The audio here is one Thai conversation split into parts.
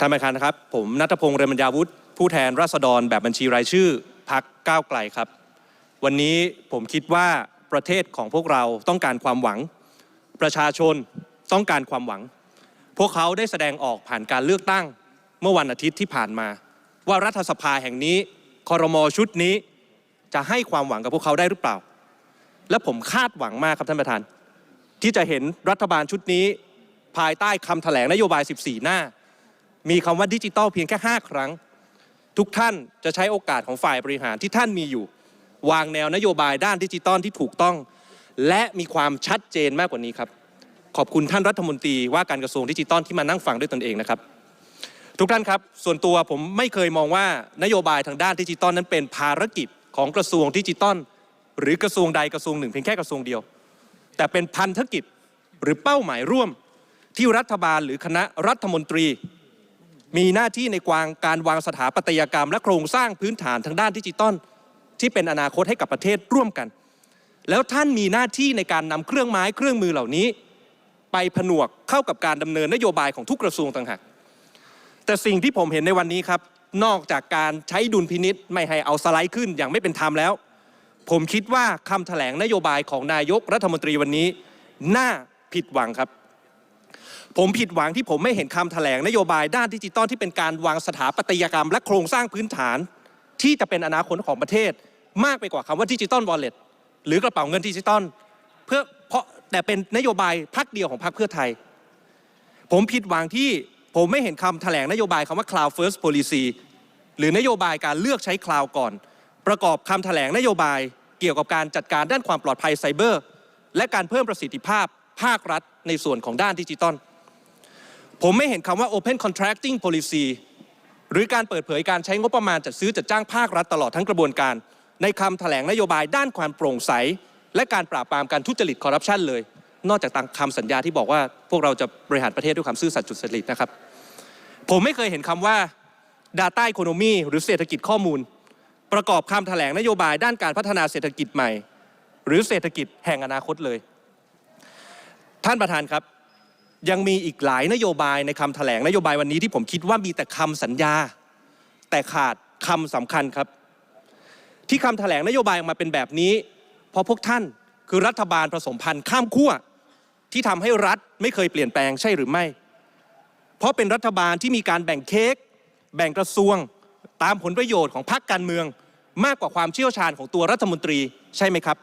ท่านประธานครับ ผมนัทพงศ์เรยมัญญาวุฒิผู้แทนราษฎรแบบบัญชีรายชื่อพักก้าวไกลครับ วันนี้ผมคิดว่าประเทศของพวกเราต้องการความหวัง ประชาชนต้องการความหวัง พวกเขาได้แสดงออกผ่านการเลือกตั้ง เมื่อวันอาทิตย์ที่ผ่านมา ว่ารัฐสภาแห่งนี้คอรมอชุดนี้ จะให้ความหวังกับพวกเขาได้หรือเปล่า และผมคาดหวังมากครับท่านประธาน ที่จะเห็นรัฐบาลชุดนี้ ภายใต้คำแถลงนโยบาย 14 หน้า มีคำว่าดิจิตอลเพียงแค่ 5 ครั้ง ทุกท่านจะใช้โอกาสของฝ่ายบริหารที่ท่านมีอยู่ วางแนวนโยบายด้านดิจิตอลที่ถูกต้อง และมีความชัดเจนมากกว่านี้ครับ ขอบคุณท่านรัฐมนตรีว่าการกระทรวงดิจิตอลที่มานั่งฟังด้วยตนเองนะครับ ทุกท่านครับ ส่วนตัวผมไม่เคยมองว่านโยบายทางด้านดิจิตอลนั้นเป็นภารกิจของกระทรวงดิจิตอลหรือกระทรวงใดกระทรวงหนึ่งเพียงแค่กระทรวงเดียว แต่เป็นพันธกิจหรือเป้าหมายร่วมที่รัฐบาลหรือคณะรัฐมนตรี มีหน้าที่ในกวางการวางสถาปัตยกรรม และโครงสร้างพื้นฐานทางด้านดิจิตอลที่เป็นอนาคตให้กับประเทศร่วมกัน แล้วท่านมีหน้าที่ในการนำเครื่องไม้เครื่องมือเหล่านี้ ไปผนวกเข้ากับการดำเนินนโยบายของทุกกระทรวงต่างหากแต่สิ่งที่ผมเห็นในวันนี้ครับ นอกจากการใช้ดุลพินิษไม่ให้เอาสไลด์ขึ้นอย่างไม่เป็นธรรมแล้ว ผมคิดว่าคำแถลงนโยบายของนายกรัฐมนตรีวันนี้ น่าผิดหวังครับ ผมผิดหวังที่ผมไม่เห็นคำแถลงนโยบายด้านดิจิตอลที่เป็นการวางสถาปัตยกรรม และโครงสร้างพื้นฐาน ที่จะเป็นอนาคตของประเทศ มากไปกว่าคำว่าดิจิตอลวอลเล็ตหรือกระเป๋าเงินดิจิตอลเพื่อเพราะแต่เป็นนโยบายพักเดียวของพรรคเพื่อไทย ผมผิดหวังที่ผมไม่เห็นคำแถลงนโยบายคำว่า cloud first policy หรือนโยบายการเลือกใช้คลาวก่อน ประกอบคำแถลงนโยบายเกี่ยวกับการจัดการด้านความปลอดภัยไซเบอร์ และการเพิ่มประสิทธิภาพภาครัฐในส่วนของด้านดิจิตอล ผมไม่เห็นคำว่า Open Contracting Policy หรือการเปิดเผยการใช้งบประมาณจัดซื้อจัดจ้างภาครัฐตลอดทั้งกระบวนการ ในคำแถลงนโยบายด้านความโปร่งใส และการปราบปรามการทุจริตคอร์รัปชันเลย นอกจากตามคำสัญญาที่บอกว่าพวกเราจะบริหารประเทศด้วยความซื่อสัตย์จุดจริตนะครับ ผมไม่เคยเห็นคำว่า Data Economy หรือเศรษฐกิจข้อมูล ประกอบคำแถลงนโยบายด้านการพัฒนาเศรษฐกิจใหม่ หรือเศรษฐกิจแห่งอนาคตเลย ท่านประธานครับ ยังมีอีกหลายนโยบายในคำแถลงนโยบายวันนี้ที่ผมคิดว่ามีแต่คำสัญญา แต่ขาดคำสำคัญครับ ที่คำแถลงนโยบายออกมาเป็นแบบนี้ เพราะพวกท่านคือรัฐบาลผสมพันธ์ข้ามขั้วที่ทำให้รัฐไม่เคยเปลี่ยนแปลงใช่หรือไม่ เพราะเป็นรัฐบาลที่มีการแบ่งเค้กแบ่งกระทรวงตามผลประโยชน์ของพรรคการเมือง มากกว่าความเชี่ยวชาญของตัวรัฐมนตรีใช่ไหมครับ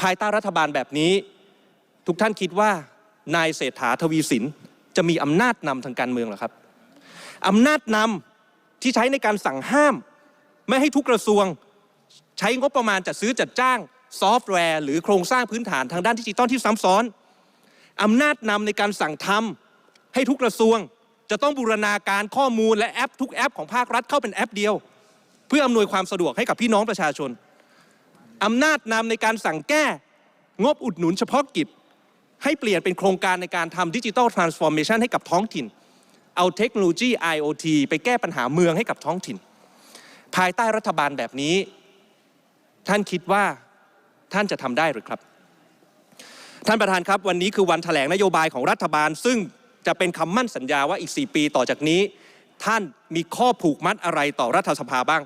ภายใต้รัฐบาลแบบนี้ ทุกท่านคิดว่า นายเศรษฐาทวีสิน จะมีอำนาจนำทางการเมืองหรอครับอำนาจนำที่ใช้ในการสั่งห้าม ไม่ให้ทุกกระทรวง ใช้งบประมาณจัดซื้อจัดจ้าง ซอฟต์แวร์ หรือโครงสร้างพื้นฐานทางด้านดิจิตอลที่ซ้ำซ้อนอำนาจนำในการสั่งทำให้ทุกกระทรวง จะต้องบูรณาการข้อมูลและแอปทุกแอปของภาครัฐเข้าเป็นแอปเดียว เพื่ออำนวยความสะดวกให้กับพี่น้องประชาชนอำนาจนำในการสั่งแก้งบอุดหนุนเฉพาะกิจ ให้เปลี่ยนเป็นโครงการในการทำดิจิ t a ลทรานส์ฟอร์เมชันให้กับท้องถิ่น เอาเทคโนโลยี IoT ไปแก้ปัญหาเมืองให้กับท้องถิ่น ภายใต้รัฐบาลแบบนี้ ท่านคิดว่าท่านจะทำได้หรือครับ ท่านประธานครับวันนี้คือวันแถลงนโยบายของรัฐบาล ซึ่งจะเป็นคำมั่นสัญญาว่าอีก 4 ปีต่อจากนี้ ท่านมีข้อผูกมัดอะไรต่อรัฐสภาบ้าง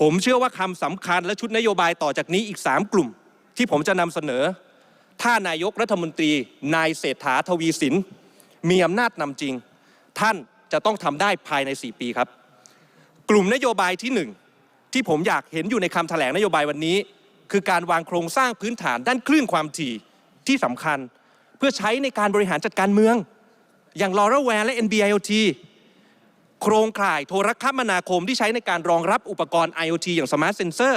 ผมเชื่อว่าคำสำคัญและชุดนโยบายต่อจากนี้อีก 3 กลุ่ม ที่ผมจะนำเสนอ ถ้านายกรัฐมนตรี นายเศรษฐาทวีสิน มีอำนาจนำจริง ท่านจะต้องทำได้ภายใน 4 ปีครับ กลุ่มนโยบายที่ 1 ที่ผมอยากเห็นอยู่ในคำแถลงนโยบายวันนี้ คือการวางโครงสร้างพื้นฐานด้านคลื่นความถี่ที่สำคัญ เพื่อใช้ในการบริหารจัดการเมือง อย่าง LoRaWAN และ NB-IoT โครงข่ายโทรคมนาคมที่ใช้ในการรองรับอุปกรณ์ IoT อย่าง Smart Sensor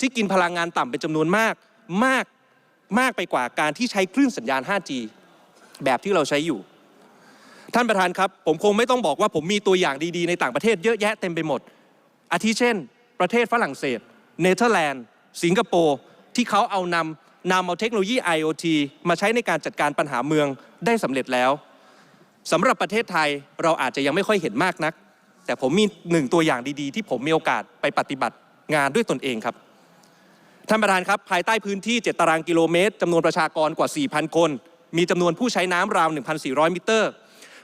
ที่กินพลังงานต่ำเป็นจำนวนมาก มาก มากไปกว่าการที่ใช้คลื่นสัญญาณ 5G แบบที่เราใช้อยู่ ท่านประธานครับ ผมคงไม่ต้องบอกว่าผมมีตัวอย่างดีๆ ในต่างประเทศเยอะแยะเต็มไปหมด อาทิเช่น ประเทศฝรั่งเศส เนเธอร์แลนด์ สิงคโปร์ที่เขาเอานำนำเอาเทคโนโลยี IoT มาใช้ในการจัดการปัญหาเมืองได้สำเร็จแล้วสำหรับประเทศไทยเราอาจจะยังไม่ค่อยเห็นมากนัก แต่ผมมีหนึ่งตัวอย่างดีๆ ที่ผมมีโอกาสไปปฏิบัติงานด้วยตนเองครับ ท่านประธานครับ ภายใต้พื้นที่ 7 ตารางกิโลเมตรจำนวนประชากรกว่า 4,000 คน มีจำนวนผู้ใช้น้ำราว 1,400 มิเตอร์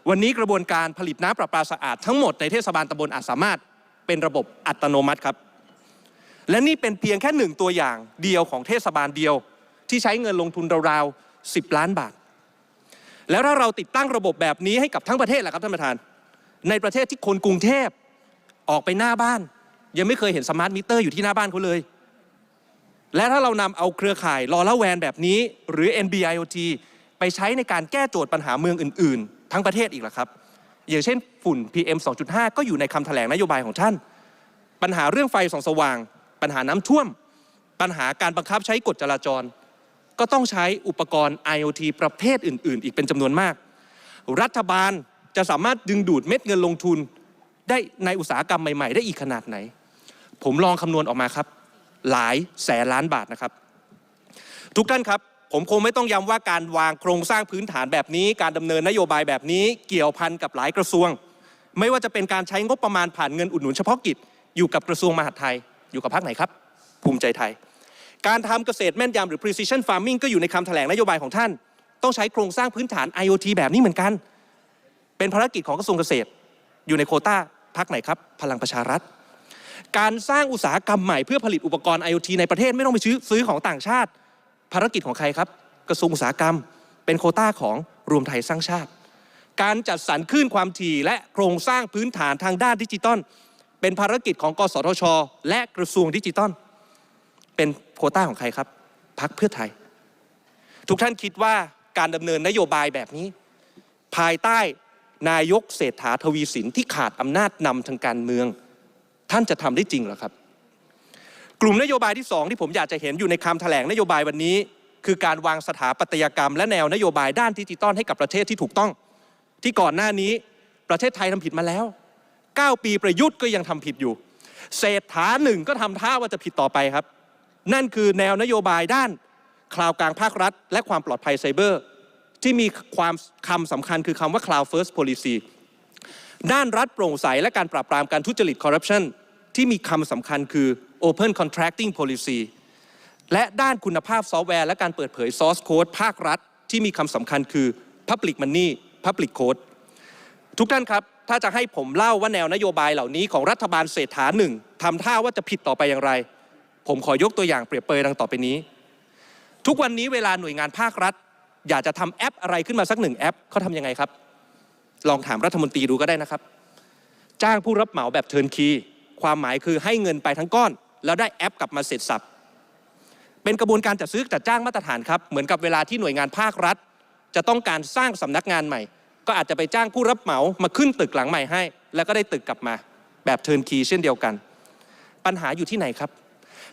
วันนี้กระบวนการผลิตน้ำประปาสะอาดทั้งหมดในเทศบาลตำบลอาจสามารถเป็นระบบอัตโนมัติครับ และนี่เป็นเพียงแค่หนึ่งตัวอย่างเดียวของเทศบาลเดียว ที่ใช้เงินลงทุนราวๆ 10 ล้านบาท แล้วถ้าเราติดตั้งระบบแบบนี้ให้กับทั้งประเทศล่ะครับท่านประธาน ในประเทศที่คนกรุงเทพออกไปหน้าบ้าน ยังไม่เคยเห็นสมาร์ทมิเตอร์อยู่ที่หน้าบ้านเขาเลย และถ้าเรานำเอาเครือข่ายลอละแวนแบบนี้ หรือ NB-IoT ไปใช้ในการแก้โจทย์ปัญหาเมืองอื่น ๆ ทั้งประเทศอีกล่ะครับ อย่างเช่นฝุ่น PM 2.5 ก็อยู่ในคำแถลงนโยบายของท่าน ปัญหาเรื่องไฟส่องสว่าง ปัญหาน้ำท่วม ปัญหาการบังคับใช้กฎจราจร ก็ต้องใช้อุปกรณ์ IoT ประเภทอื่น ๆ อีกเป็นจำนวนมาก รัฐบาลจะสามารถดึงดูดเม็ดเงินลงทุน ได้ในอุตสาหกรรมใหม่ ๆ ได้อีกขนาดไหน ผมลองคำนวณออกมาครับ หลายแสนล้านบาทนะครับ ทุกท่านครับผมคงไม่ต้องย้ำว่าการวางโครงสร้างพื้นฐานแบบนี้ การดำเนินนโยบายแบบนี้เกี่ยวพันกับหลายกระทรวง ไม่ว่าจะเป็นการใช้งบประมาณผ่านเงินอุดหนุนเฉพาะกิจอยู่กับกระทรวงมหาดไทย อยู่กับพรรคไหนครับ ภูมิใจไทย การทำเกษตรแม่นยำหรือ precision farming ก็อยู่ในคำแถลงนโยบายของท่าน ต้องใช้โครงสร้างพื้นฐาน IoT แบบนี้เหมือนกัน เป็นภารกิจของกระทรวงเกษตร อยู่ในโคต้าพรรคไหนครับ พลังประชารัฐ การสร้างอุตสาหกรรมใหม่เพื่อผลิตอุปกรณ์ IoT ในประเทศไม่ต้องไปซื้อซื้อของต่างชาติ ภารกิจของใครครับ กระทรวงอุตสาหกรรม เป็นโคต้าของรวมไทยสร้างชาติ การจัดสรรคลื่นความถี่และโครงสร้างพื้นฐานทางด้านดิจิตอลเป็นภารกิจของกสทช และกระทรวงดิจิตอลเป็นโคต้าของใครครับพักเพื่อไทย ทุกท่านคิดว่าการดำเนินนโยบายแบบนี้ ภายใต้นายกเศรษฐาทวีสินที่ขาดอำนาจนำทางการเมือง ท่านจะทำได้จริงเหรอครับ กลุ่มนโยบายที่สองที่ผมอยากจะเห็นอยู่ในคำแถลงนโยบายวันนี้ คือการวางสถาปัตยกรรม และแนวนโยบายด้านดิจิตอลให้กับประเทศที่ถูกต้อง ที่ก่อนหน้านี้ประเทศไทยทำผิดมาแล้ว 9 ปีประยุทธ์ก็ยังทำผิดอยู่ เศรษฐาหนึ่งก็ทำท่าว่าจะผิดต่อไปครับ นั่นคือแนวนโยบายด้านคลาวกลางภาครัฐ และความปลอดภัยไซเบอร์ ที่มีความคำสำคัญคือคำว่า cloud first policy ด้านรัฐโปร่งใสและการปราบปรามการทุจริตคอร์รัปชันที่มีคำสำคัญคือ open contracting policy และด้านคุณภาพซอฟต์แวร์ และการเปิดเผย source code ภาครัฐ ที่มีคำสำคัญคือ public money public code ทุกท่านครับ ถ้าจะให้ผมเล่าว่าแนวนโยบายเหล่านี้ของรัฐบาลเศรษฐาหนึ่งทำท่าว่าจะผิดต่อไปอย่างไร ผมขอยกตัวอย่างเปรียบเปยดังต่อไปนี้ ทุกวันนี้เวลาหน่วยงานภาครัฐ อยากจะทำแอปอะไรขึ้นมาสักหนึ่งแอปเขาทำยังไงครับ ลองถามรัฐมนตรีดูก็ได้นะครับ จ้างผู้รับเหมาแบบเทิร์นคีความหมายคือให้เงินไปทั้งก้อน แล้วได้แอปกลับมาเสร็จสับ เป็นกระบวนการจัดซื้อจัดจ้างมาตรฐานครับ เหมือนกับเวลาที่หน่วยงานภาครัฐ จะต้องการสร้างสำนักงานใหม่ ก็อาจจะไปจ้างผู้รับเหมามาขึ้นตึกหลังใหม่ให้ แล้วก็ได้ตึกกลับมา แบบเทิร์นคีเช่นเดียวกัน ปัญหาอยู่ที่ไหนครับ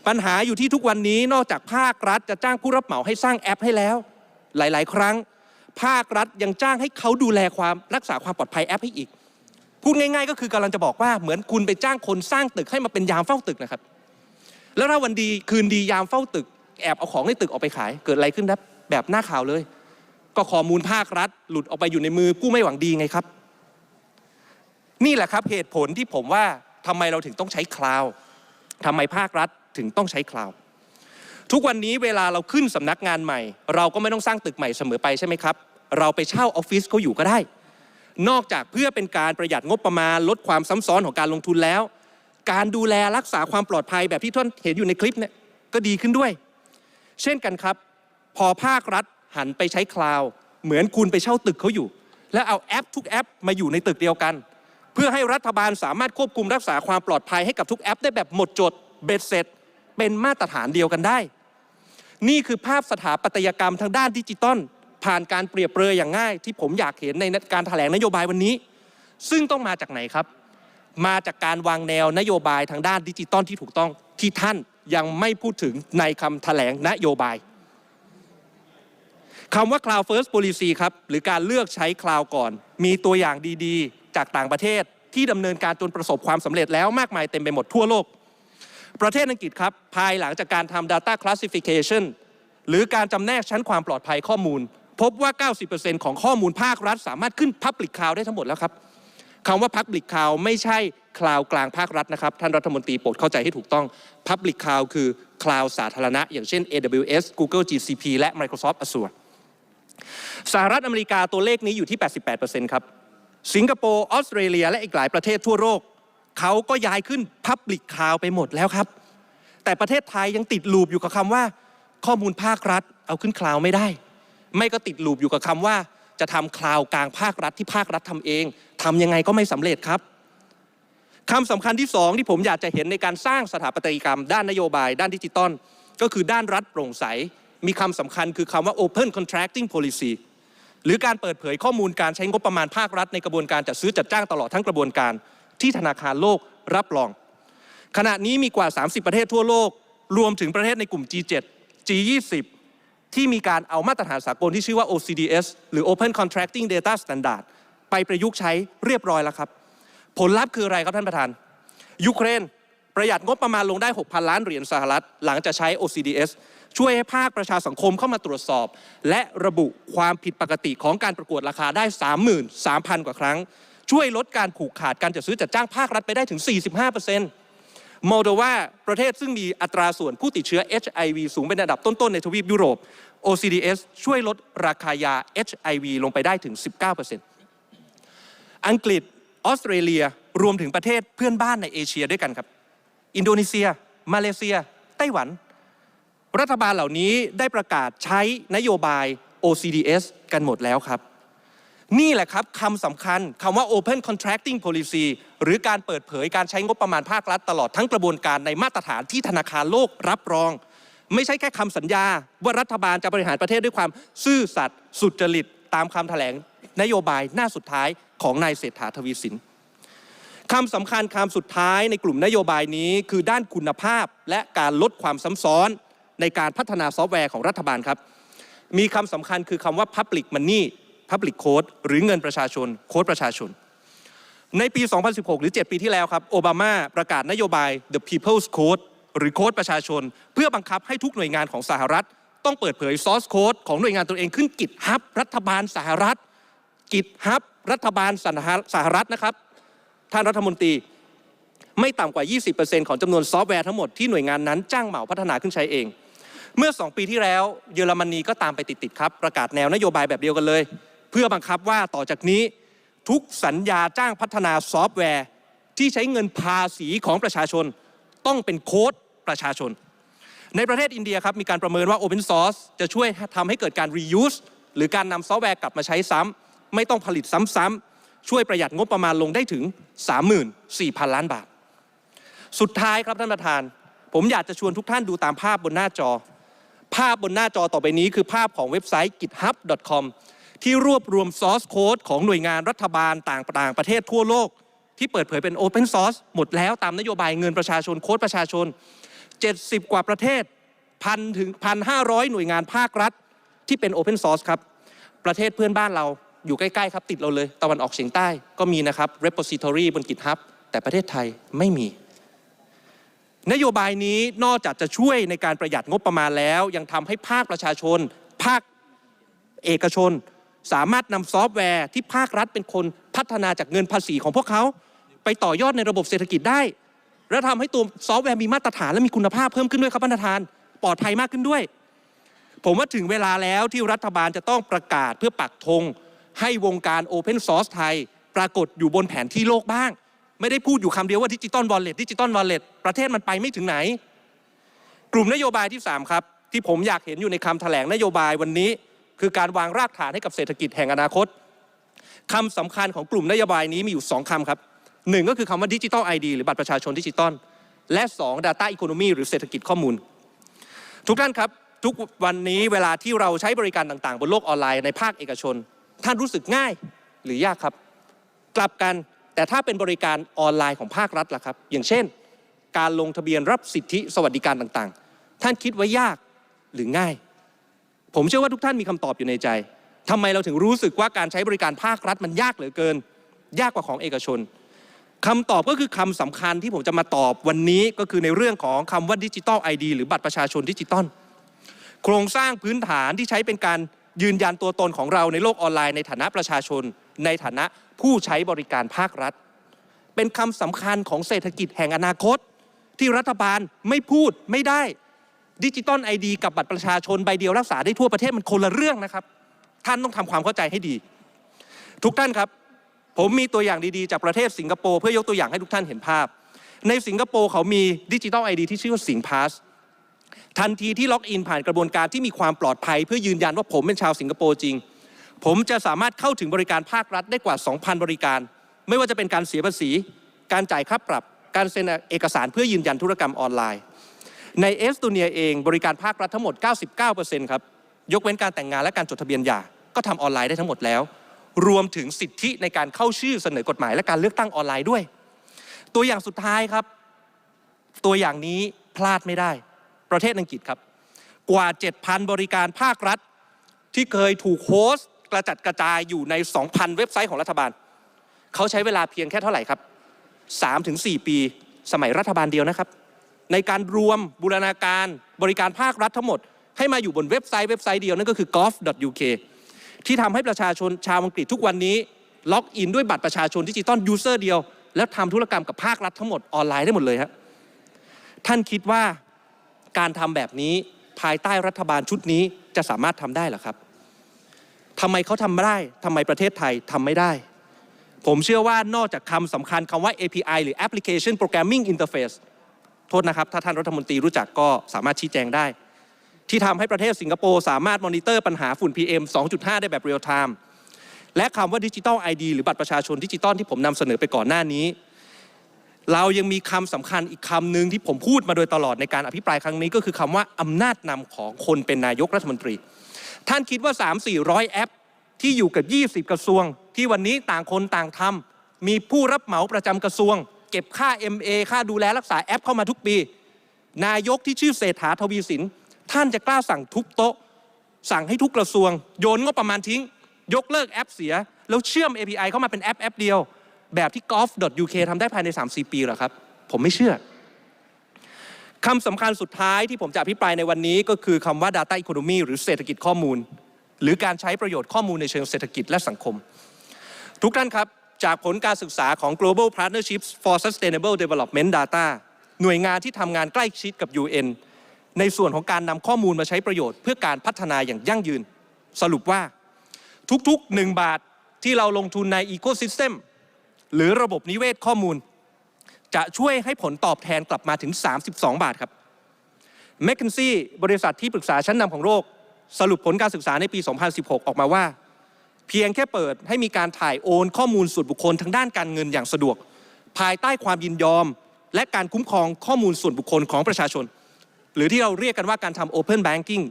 ปัญหาอยู่ที่ทุกวันนี้นอกจากภาครัฐ จะจ้างผู้รับเหมาให้สร้างแอปให้แล้ว หลาย ๆ ครั้ง ภาครัฐยังจ้างให้เขาดูแลความรักษาความปลอดภัยแอปให้อีก พูดง่าย ๆ ก็คือกำลังจะบอกว่าเหมือนคุณไปจ้างคนสร้างตึกให้มาเป็นยามเฝ้าตึกนะครับ แล้วถ้าวันดีคืนดียามเฝ้าตึก แอบเอาของในตึกออกไปขาย เกิดอะไรขึ้นครับแบบหน้าข่าวเลย ก็ข้อมูลภาครัฐ หลุดออกไปอยู่ในมือผู้ไม่หวังดีไงครับ นี่แหละครับเหตุผลที่ผมว่าทำไมเราถึงต้องใช้คลาวทำไมภาครัฐถึงต้องใช้คลาว ทุกวันนี้เวลาเราขึ้นสำนักงานใหม่ เราก็ไม่ต้องสร้างตึกใหม่เสมอไปใช่ไหมครับ เราไปเช่าออฟฟิศเขาอยู่ก็ได้ นอกจากเพื่อเป็นการประหยัดงบประมาณลดความซ้ำซ้อนของการลงทุนแล้ว การดูแลรักษาความปลอดภัยแบบที่ท่านเห็นอยู่ในคลิปเนี่ยก็ดีขึ้นด้วย เช่นกันครับ พอภาครัฐหันไปใช้คลาวเหมือนคุณไปเช่าตึกเขาอยู่ แล้วเอาแอปทุกแอปมาอยู่ในตึกเดียวกัน เพื่อให้รัฐบาลสามารถควบคุมรักษาความปลอดภัยให้กับทุกแอป ได้แบบหมดจดเบ็ดเสร็จ เป็นมาตรฐานเดียวกันได้ นี่คือภาพสถาปัตยกรรมทางด้านดิจิตอลผ่านการเปรียบเปรยอย่างง่าย ที่ผมอยากเห็นในการถแถลงนโยบายวันนี้ ซึ่งต้องมาจากไหนครับ มาจากการวางแนวนโยบายทางด้านดิจิตอลที่ถูกต้องที่ท่านยังไม่พูดถึงในคำแถลงนโยบายคำว่า cloud first policy ครับ หรือการเลือกใช้ cloud ก่อน มีตัวอย่างดีๆ จากต่างประเทศที่ดำเนินการจนประสบความสำเร็จแล้วมากมายเต็มไปหมดทั่วโลก ประเทศอังกฤษครับ ภายหลังจากการทำ data classification หรือการจำแนกชั้นความปลอดภัยข้อมูล พบว่า 90%ของข้อมูลภาครัฐ สามารถขึ้น Public Cloud ได้ทั้งหมดแล้วครับคำว่า Public Cloud ไม่ใช่คลาวกลางภาครัฐนะครับ ท่านรัฐมนตรีโปรดเข้าใจให้ถูกต้อง Public Cloud คือคลาวสาธารณะ อย่างเช่น AWS Google GCP และ Microsoft Azure สหรัฐอเมริกาตัวเลขนี้อยู่ที่ 88%ครับสิงคโปร์ออสเตรเลียและอีกหลายประเทศทั่วโลก เขาก็ย้ายขึ้น Public Cloud ไปหมดแล้วครับ แต่ประเทศไทยยังติดลูปอยู่กับคำว่า ข้อมูลภาครัฐเอาขึ้นคลาวไม่ได้ ไม่ก็ติดลูปอยู่กับคำว่า จะทำคลาวกลางภาครัฐที่ภาครัฐทำเองทำยังไงก็ไม่สำเร็จครับคำสำคัญที่สองที่ผมอยากจะเห็นในการสร้างสถาปัตยกรรม ด้านนโยบาย ด้านดิจิตอลก็คือด้านรัฐโปร่งใส มีคำสำคัญคือคำว่า Open Contracting Policy หรือการเปิดเผยข้อมูลการใช้งบประมาณภาครัฐในกระบวนการจัดซื้อจัดจ้างตลอดทั้งกระบวนการ ที่ธนาคารโลกรับรอง ขณะนี้มีกว่า 30 ประเทศทั่วโลก รวมถึงประเทศในกลุ่ม G7 G20 ที่มีการเอามาตรฐานสากลที่ชื่อว่า OCDS หรือ Open Contracting Data Standard ไปประยุกต์ใช้เรียบร้อยแล้วครับ ผลลัพธ์คืออะไรครับท่านประธาน ยูเครนประหยัดงบประมาณลงได้ 6,000 ล้านเหรียญสหรัฐ หลังจะใช้ OCDS ช่วยให้ภาคประชาสังคมเข้ามาตรวจสอบ และระบุความผิดปกติของการประกวดราคาได้ 33,000 กว่าครั้ง ช่วยลดการผูกขาดการจัดซื้อจัดจ้างภาครัฐไปได้ถึง 45%โมโดวาประเทศซึ่งมีอัตราส่วนผู้ติดเชื้อ HIV สูงเป็นอันดับต้น ๆ ในทวีปยุโรป OCDS ช่วยลดราคายา HIV ลงไปได้ถึง 19%อังกฤษออสเตรเลียรวมถึงประเทศเพื่อนบ้านในเอเชียด้วยกันครับ อินโดนีเซีย มาเลเซีย ไต้หวัน รัฐบาลเหล่านี้ได้ประกาศใช้นโยบาย OCDS กันหมดแล้วครับ นี่แหละครับคำสำคัญคำว่า Open Contracting Policy หรือการเปิดเผยการใช้งบประมาณภาครัฐตลอดทั้งกระบวนการในมาตรฐานที่ธนาคารโลกรับรอง ไม่ใช่แค่คำสัญญา ว่ารัฐบาลจะบริหารประเทศด้วยความซื่อสัตย์สุจริต ตามคำแถลงนโยบายหน้าสุดท้ายของนายเศรษฐาทวีสินคำสำคัญคำสุดท้ายในกลุ่มนโยบายนี้ คือด้านคุณภาพและการลดความซ้ำซ้อนในการพัฒนาซอฟต์แวร์ของรัฐบาลครับ มีคำสำคัญคือคำว่า Public Money Public Code หรือเงินประชาชน โค้ดประชาชน ในปี 2016 หรือ 7 ปีที่แล้วครับ โอบามาประกาศนโยบาย The People's Code หรือโค้ดประชาชน เพื่อบังคับให้ทุกหน่วยงานของสหรัฐ ต้องเปิดเผยซอสโค้ดของหน่วยงานตัวเองขึ้นกิจฮับรัฐบาลสหรัฐ กิจฮับรัฐบาลสหรัฐนะครับ ท่านรัฐมนตรีไม่ต่ำกว่า 20%ของจำนวนซอฟต์แวร์ทั้งหมดที่หน่วยงานนั้นจ้างเหมาพัฒนาขึ้นใช้เอง เมื่อ 2 ปีที่แล้ว เยอรมนีก็ตามไปติดๆครับ ประกาศแนวนโยบายแบบเดียวกันเลย พื่อบังคับว่าต่อจากนี้ทุกสัญญาจ้างพัฒนาซอฟต์แวร์ ที่ใช้เงินภาษีของประชาชน ต้องเป็นโค้ดประชาชน ในประเทศอินเดียครับมีการประเมินว่า Open Source จะช่วยทำให้เกิดการ reuse หรือการนำซอฟต์แวร์กลับมาใช้ซ้ำไม่ต้องผลิตซ้ำๆช่วยประหยัดงบประมาณลงได้ถึง 34,000 ล้านบาท สุดท้ายครับท่านประธาน ผมอยากจะชวนทุกท่านดูตามภาพบนหน้าจอ ภาพบนหน้าจอต่อไปนี้คือภาพของเว็บไซต์ github.com ที่รวบรวมซอสโค้ดของหน่วยงานรัฐบาลต่างต่างประเทศทั่วโลก ที่เปิดเผยเป็น Open Source หมดแล้วตามนโยบายเงินประชาชนโค้ดประชาชน 70 กว่าประเทศพันถึงพันห้าร้อยหน่วยงานภาครัฐที่เป็น Open Source ครับ ประเทศเพื่อนบ้านเราอยู่ใกล้ๆครับ ติดเราเลย ตะวันออกเฉียงใต้ก็มีนะครับ repository บน GitHub แต่ประเทศไทยไม่มี นโยบายนี้นอกจากจะช่วยในการประหยัดงบประมาณแล้ว ยังทำให้ภาคประชาชน ภาคเอกชน สามารถนำซอฟต์แวร์ที่ภาครัฐเป็นคนพัฒนาจากเงินภาษีของพวกเขา ไปต่อยอดในระบบเศรษฐกิจได้ และทำให้ตัวซอฟต์แวร์มีมาตรฐานและมีคุณภาพเพิ่มขึ้นด้วยครับท่านประธาน ปลอดภัยมากขึ้นด้วย ผมว่าถึงเวลาแล้วที่รัฐบาลจะต้องประกาศเพื่อปักธงให้วงการ Open Source ไทย ปรากฏอยู่บนแผนที่โลกบ้าง ไม่ได้พูดอยู่คำเดียวว่าดิจิตอลวอลเล็ตดิจิตอลวอลเล็ตประเทศมันไปไม่ถึงไหน กลุ่มนโยบายที่ 3 ครับ ที่ผมอยากเห็นอยู่ในคำแถลงนโยบายวันนี้ คือการวางรากฐานให้กับเศรษฐกิจแห่งอนาคตคำสำคัญของกลุ่มนโยบายนี้มีอยู่ 2คำครับหนึ่งก็คือคำว่าดิจิตอลไอดีหรือบัตรประชาชนดิจิตอลและ 2 Data Economy หรือเศรษฐกิจข้อมูล ทุกท่านครับ ทุกวันนี้เวลาที่เราใช้บริการต่างๆ บนโลกออนไลน์ในภาคเอกชน ท่านรู้สึกง่ายหรือยากครับ กลับกันแต่ถ้าเป็นบริการออนไลน์ของภาครัฐล่ะครับ อย่างเช่น การลงทะเบียนรับสิทธิสวัสดิการต่างๆ ท่านคิดว่ายากหรือง่าย ผมเชื่อว่าทุกท่านมีคำตอบอยู่ในใจทำไมเราถึงรู้สึกว่าการใช้บริการภาครัฐมันยากเหลือเกิน ยากกว่าของเอกชนคำตอบก็คือคำสำคัญที่ผมจะมาตอบวันนี้ก็คือในเรื่องของคำว่าดิจิตอลไอดีหรือบัตรประชาชนดิจิตอลโครงสร้างพื้นฐานที่ใช้เป็นการยืนยันตัวตนของเราในโลกออนไลน์ในฐานะประชาชน ในฐานะผู้ใช้บริการภาครัฐ เป็นคำสำคัญของเศรษฐกิจแห่งอนาคต ที่รัฐบาลไม่พูดไม่ได้ ดิจิตอลไอดีกับบัตรประชาชนใบเดียวรักษาได้ทั่วประเทศมันคนละเรื่องนะครับ ท่านต้องทำความเข้าใจให้ดี ทุกท่านครับ ผมมีตัวอย่างดีๆ จากประเทศสิงคโปร์เพื่อยกตัวอย่างให้ทุกท่านเห็นภาพ ในสิงคโปร์เขามีดิจิทัลไอดีที่ชื่อว่าสิงพาสทันทีที่ล็อกอินผ่านกระบวนการที่มีความปลอดภัย เพื่อยืนยันว่าผมเป็นชาวสิงคโปร์จริง ผมจะสามารถเข้าถึงบริการภาครัฐได้กว่า 2,000 บริการ ไม่ว่าจะเป็นการเสียภาษี การจ่ายค่าปรับ การเซ็นเอกสารเพื่อยืนยันธุรกรรมออนไลน์ ในเอสโตเนียเองบริการภาครัฐทั้งหมด 99%ครับ ยกเว้นการแต่งงานและการจดทะเบียนหย่า ก็ทำออนไลน์ได้ทั้งหมดแล้ว รวมถึงสิทธิในการเข้าชื่อเสนอกฎหมายและการเลือกตั้งออนไลน์ด้วย ตัวอย่างสุดท้ายครับ ตัวอย่างนี้พลาดไม่ได้ ประเทศอังกฤษครับ กว่า 7,000 บริการภาครัฐ ที่เคยถูกโฮสต์กระจัดกระจายอยู่ใน 2,000 เว็บไซต์ของรัฐบาล เขาใช้เวลาเพียงแค่เท่าไหร่ครับ3-4 ปี สมัยรัฐบาลเดียวนะครับ ในการรวมบูรณาการบริการภาครัฐทั้งหมด ให้มาอยู่บนเว็บไซต์เว็บไซต์เดียวนั่นก็คือ gov.uk ที่ทำให้ประชาชนชาวอังกฤษทุกวันนี้ ล็อกอินด้วยบัตรประชาชนดิจิตอลยูเซอร์เดียว แล้วทำธุรกรรมกับภาครัฐทั้งหมดออนไลน์ได้หมดเลยครับท่านคิดว่าการทำแบบนี้ภายใต้รัฐบาลชุดนี้จะสามารถทำได้หรอครับทำไมเขาทำได้ทำไมประเทศไทยทำไม่ได้ ผมเชื่อว่านอกจากคำสำคัญคำว่า API หรือ Application Programming Interface โทษนะครับ ถ้าท่านรัฐมนตรีรู้จักก็สามารถชี้แจงได้ ที่ทำให้ประเทศสิงคโปร์สามารถมอนิเตอร์ปัญหาฝุ่น PM 2.5 ได้แบบเรียลไทม์และคำว่าดิจิ t a ล ID หรือบัตรประชาชนดิจิตอลที่ผมนำเสนอไปก่อนหน้านี้ เรายังมีคำสำคัญอีกคำหนึ่งที่ผมพูดมาโดยตลอดในการอภิปรายครั้งนี้ก็คือคำว่าอำนาจนำของคนเป็นนายกรัฐมนตรี ท่านคิดว่า 3-400 แอป ที่อยู่กับ 20 กระทรวง ที่วันนี้ต่างคนต่างทำมีผู้รับเหมาประจำกระทรวง เก็บค่า MA ค่าดูแลรักษาแอปเข้ามาทุกปี นายกที่ชื่อเศรษฐาทวีสิน ท่านจะกล้าสั่งทุบโต๊ะ สั่งให้ทุกกระทรวง โยนงบประมาณทิ้ง ยกเลิกแอปเสีย แล้วเชื่อม API เข้ามาเป็นแอปแอปเดียว แบบที่ golf.uk ทำได้ภายใน 3-4 ปีหรอครับ ผมไม่เชื่อคำสำคัญสุดท้ายที่ผมจะอภิปรายในวันนี้ก็คือคำว่า data economy หรือเศรษฐกิจข้อมูล หรือการใช้ประโยชน์ข้อมูลในเชิงเศรษฐกิจและสังคม ทุกท่านครับ จากผลการศึกษาของ Global Partnerships for Sustainable Development Data หน่วยงานที่ทำงานใกล้ชิดกับ UN ในส่วนของการนำข้อมูลมาใช้ประโยชน์เพื่อการพัฒนาอย่างยั่งยืน สรุปว่าทุกๆ 1 บาทที่เราลงทุนใน Ecosystem หรือระบบนิเวศข้อมูล จะช่วยให้ผลตอบแทนกลับมาถึง 32 บาทครับ m c k เคนซี่บริษัทที่ปรึกษาชั้นนำของโลกสรุปผลการศึกษาในปี 2016 ออกมาว่า เพียงแค่เปิดให้มีการถ่ายโอนข้อมูลส่วนบุคคลทางด้านการเงินอย่างสะดวก ภายใต้ความยินยอม และการคุ้มครองข้อมูลส่วนบุคคลของประชาชน หรือที่เราเรียกกันว่าการทำ Open Banking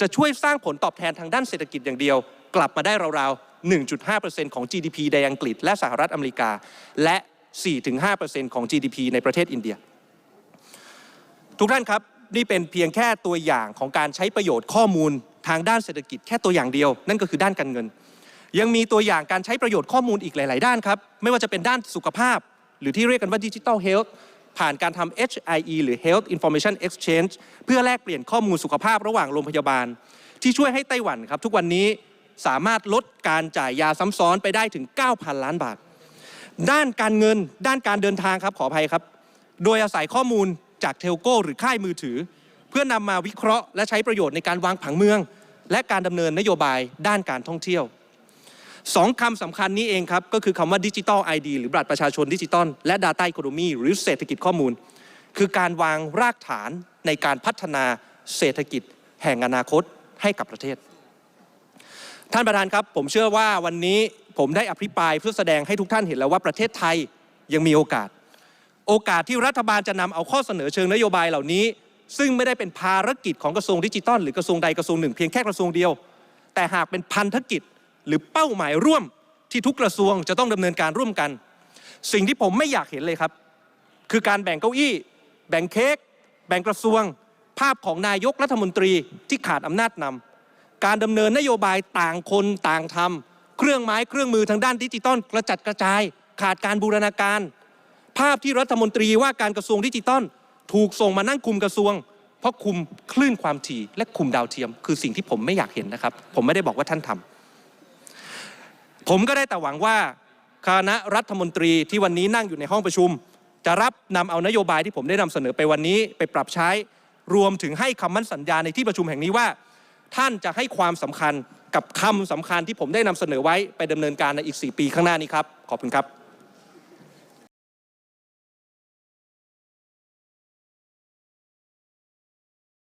จะช่วยสร้างผลตอบแทนทางด้านเศรษฐกิจอย่างเดียว กลับมาได้ราวๆ 1.5%ของ GDP ในอังกฤษ และสหรัฐอเมริกา และ 4-5%ของ GDP ในประเทศอินเดีย ทุกท่านครับนี่เป็นเพียงแค่ตัวอย่างของการใช้ประโยชน์ข้อมูลทางด้านเศรษฐกิจแค่ตัวอย่างเดียว นั่นก็คือด้านการเงิน ยังมีตัวอย่างการใช้ประโยชน์ข้อมูลอีกหลาย ๆ ด้านครับ ไม่ว่าจะเป็นด้านสุขภาพ หรือที่เรียกกันว่าดิจิ t a ลเฮลท์ผ่านการทำ HIE หรือ Health Information Exchange เพื่อแลกเปลี่ยนข้อมูลสุขภาพระหว่างโรงพยาบาล ที่ช่วยให้ไต้หวันครับ ทุกวันนี้สามารถลดการจ่ายยาซ้ำซ้อนไปได้ถึง 9,000 ล้านบาท ด้านการเงินด้านการเดินทางครับขออภัยครับ โดยอาศัยข้อมูลจากเทลโก้หรือค่ายมือถือ เพื่อนำมาวิเคราะห์และใช้ประโยชน์ในการวางผังเมือง และการดำเนินนโยบายด้านการท่องเที่ยว สองคำสำคัญนี้เองครับ ก็คือคำว่าดิจิ t a ลไอดีหรือบัตรประชาชนดิจิตอลและ Data Economy หรือเศรษฐกิจข้อมูล คือการวางรากฐานในการพัฒนาเศรษฐกิจแห่งอนาคตให้กับประเทศ ท่านประธานครับ ผมเชื่อว่าวันนี้ผมได้อภิปรายเพื่อแสดงให้ทุกท่านเห็นแล้วว่าประเทศไทยยังมีโอกาส โอกาสที่รัฐบาลจะนำเอาข้อเสนอเชิงนโยบายเหล่านี้ ซึ่งไม่ได้เป็นภารกิจของกระทรวงดิจิทัลหรือกระทรวงใดกระทรวงหนึ่งเพียงแค่กระทรวงเดียว แต่หากเป็นพันธกิจ หรือเป้าหมายร่วมที่ทุกกระทรวงจะต้องดำเนินการร่วมกัน สิ่งที่ผมไม่อยากเห็นเลยครับ คือการแบ่งเก้าอี้ แบ่งเค้กแบ่งกระทรวง ภาพของนายกรัฐมนตรีที่ขาดอำนาจนำการดำเนินนโยบายต่างคนต่างทำเครื่องไม้เครื่องมือทางด้านดิจิตอลกระจัดกระจาย ขาดการบูรณาการ ภาพที่รัฐมนตรีว่าการกระทรวงดิจิตอลถูกส่งมานั่งคุมกระทรวง เพราะคุมคลื่นความถี่และคุมดาวเทียม คือสิ่งที่ผมไม่อยากเห็นนะครับ ผมไม่ได้บอกว่าท่านทำ ผมก็ได้แต่หวังว่าคณะรัฐมนตรีที่วันนี้นั่งอยู่ในห้องประชุม จะรับนำเอานโยบายที่ผมได้นำเสนอไปวันนี้ไปปรับใช้ รวมถึงให้คำมั่นสัญญาในที่ประชุมแห่งนี้ว่า ท่านจะให้ความสำคัญกับคำสำคัญที่ผมได้นำเสนอไว้ไปดำเนินการในอีก 4 ปีข้างหน้านี้ครับ ขอบคุณครับ